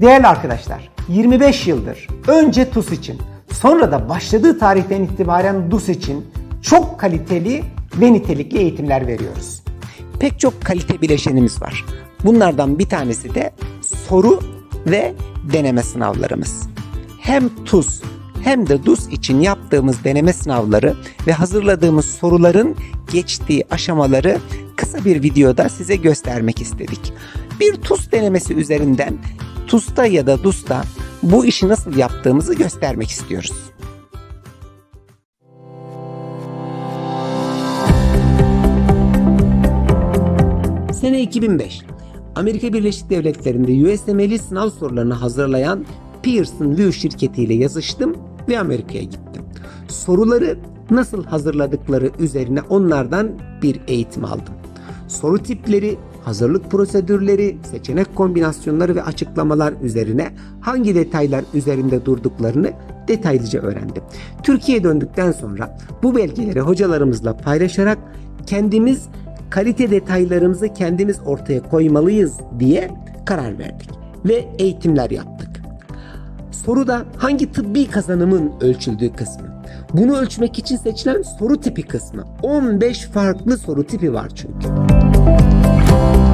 Değerli arkadaşlar, 25 yıldır önce TUS için, sonra da başladığı tarihten itibaren DUS için çok kaliteli ve nitelikli eğitimler veriyoruz. Pek çok kalite bileşenimiz var. Bunlardan bir tanesi de soru ve deneme sınavlarımız. Hem TUS hem de DUS için yaptığımız deneme sınavları ve hazırladığımız soruların geçtiği aşamaları kısa bir videoda size göstermek istedik. Bir TUS denemesi üzerinden TUS'ta ya da DUS'ta bu işi nasıl yaptığımızı göstermek istiyoruz. Sene 2005. Amerika Birleşik Devletleri'nde USMLE sınav sorularını hazırlayan Pearson View şirketiyle yazıştım ve Amerika'ya gittim. Soruları nasıl hazırladıkları üzerine onlardan bir eğitim aldım. Soru tipleri, hazırlık prosedürleri, seçenek kombinasyonları ve açıklamalar üzerine hangi detaylar üzerinde durduklarını detaylıca öğrendim. Türkiye'ye döndükten sonra bu belgeleri hocalarımızla paylaşarak kendimiz kalite detaylarımızı kendimiz ortaya koymalıyız diye karar verdik ve eğitimler yaptık. Soruda hangi tıbbi kazanımın ölçüldüğü kısmı. Bunu ölçmek için seçilen soru tipi kısmı. 15 farklı soru tipi var çünkü. Thank you.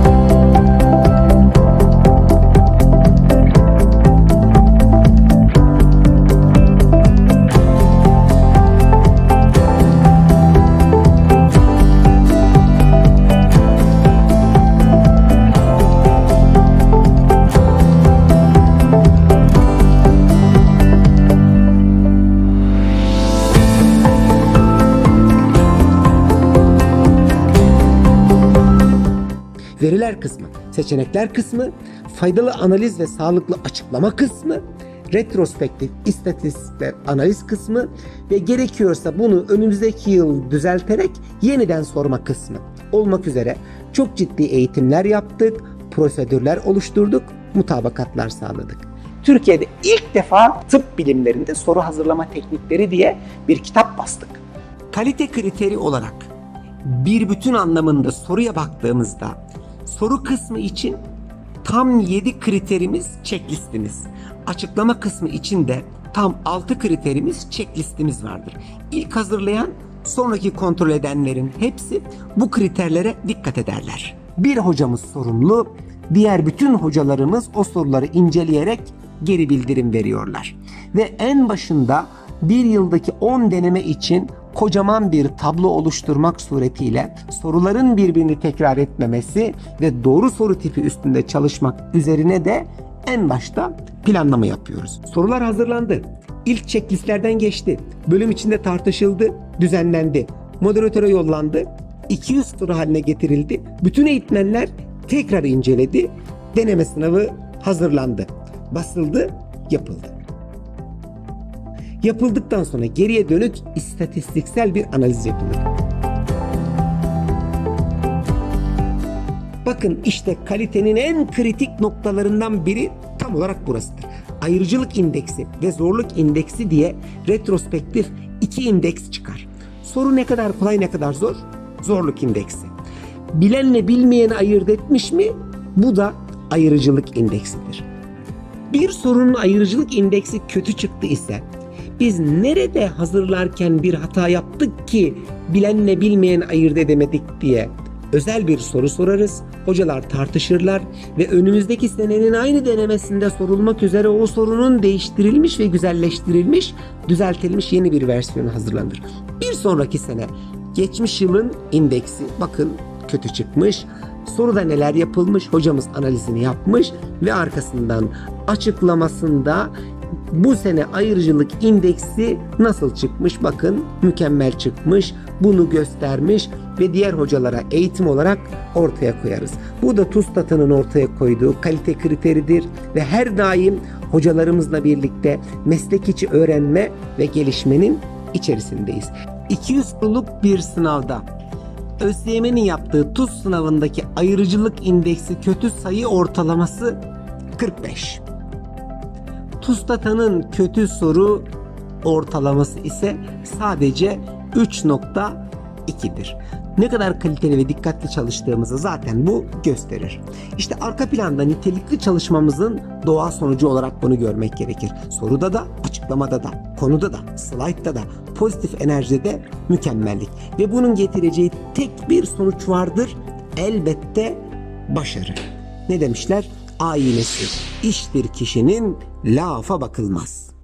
Veriler kısmı, seçenekler kısmı, faydalı analiz ve sağlıklı açıklama kısmı, retrospektif istatistik ve analiz kısmı ve gerekiyorsa bunu önümüzdeki yıl düzelterek yeniden sorma kısmı olmak üzere çok ciddi eğitimler yaptık, prosedürler oluşturduk, mutabakatlar sağladık. Türkiye'de ilk defa tıp bilimlerinde soru hazırlama teknikleri diye bir kitap bastık. Kalite kriteri olarak bir bütün anlamında soruya baktığımızda soru kısmı için tam 7 kriterimiz checklistimiz. Açıklama kısmı için de tam 6 kriterimiz checklistimiz vardır. İlk hazırlayan sonraki kontrol edenlerin hepsi bu kriterlere dikkat ederler. Bir hocamız sorumlu, diğer bütün hocalarımız o soruları inceleyerek geri bildirim veriyorlar. Ve en başında bir yıldaki 10 deneme için kocaman bir tablo oluşturmak suretiyle soruların birbirini tekrar etmemesi ve doğru soru tipi üstünde çalışmak üzerine de en başta planlama yapıyoruz. Sorular hazırlandı. İlk checklistlerden geçti. Bölüm içinde tartışıldı, düzenlendi. Moderatöre yollandı. 200 soru haline getirildi. Bütün eğitmenler tekrar inceledi. Deneme sınavı hazırlandı. Basıldı, yapıldı. Yapıldıktan sonra geriye dönük istatistiksel bir analiz yapılır. Bakın işte kalitenin en kritik noktalarından biri tam olarak burasıdır. Ayrıcılık indeksi ve zorluk indeksi diye retrospektif iki indeks çıkar. Soru ne kadar kolay ne kadar zor? Zorluk indeksi. Bilenle bilmeyeni ayırt etmiş mi? Bu da ayrıcılık indeksidir. Bir sorunun ayrıcılık indeksi kötü çıktı ise biz nerede hazırlarken bir hata yaptık ki bilenle bilmeyen ayırt edemedik diye özel bir soru sorarız. Hocalar tartışırlar ve önümüzdeki senenin aynı denemesinde sorulmak üzere o sorunun değiştirilmiş ve güzelleştirilmiş, düzeltilmiş yeni bir versiyonu hazırlanır. Bir sonraki sene geçmiş yılın indeksi bakın kötü çıkmış. Soruda neler yapılmış hocamız analizini yapmış ve arkasından açıklamasında bu sene ayrıcılık indeksi nasıl çıkmış bakın mükemmel çıkmış bunu göstermiş ve diğer hocalara eğitim olarak ortaya koyarız. Bu da TUSTAT'ın ortaya koyduğu kalite kriteridir ve her daim hocalarımızla birlikte meslek içi öğrenme ve gelişmenin içerisindeyiz. 200 soruluk bir sınavda ÖSYM'nin yaptığı TUS sınavındaki ayrıcılık indeksi kötü sayı ortalaması 45. TUSTATA'nın kötü soru ortalaması ise sadece 3.2'dir. ne kadar kaliteli ve dikkatli çalıştığımızı zaten bu gösterir. İşte arka planda nitelikli çalışmamızın doğal sonucu olarak bunu görmek gerekir. Soruda da, açıklamada da, konuda da, slaytta da, pozitif enerjide de mükemmellik. Ve bunun getireceği tek bir sonuç vardır. Elbette başarı. Ne demişler? Aynesi iştir kişinin lafa bakılmaz.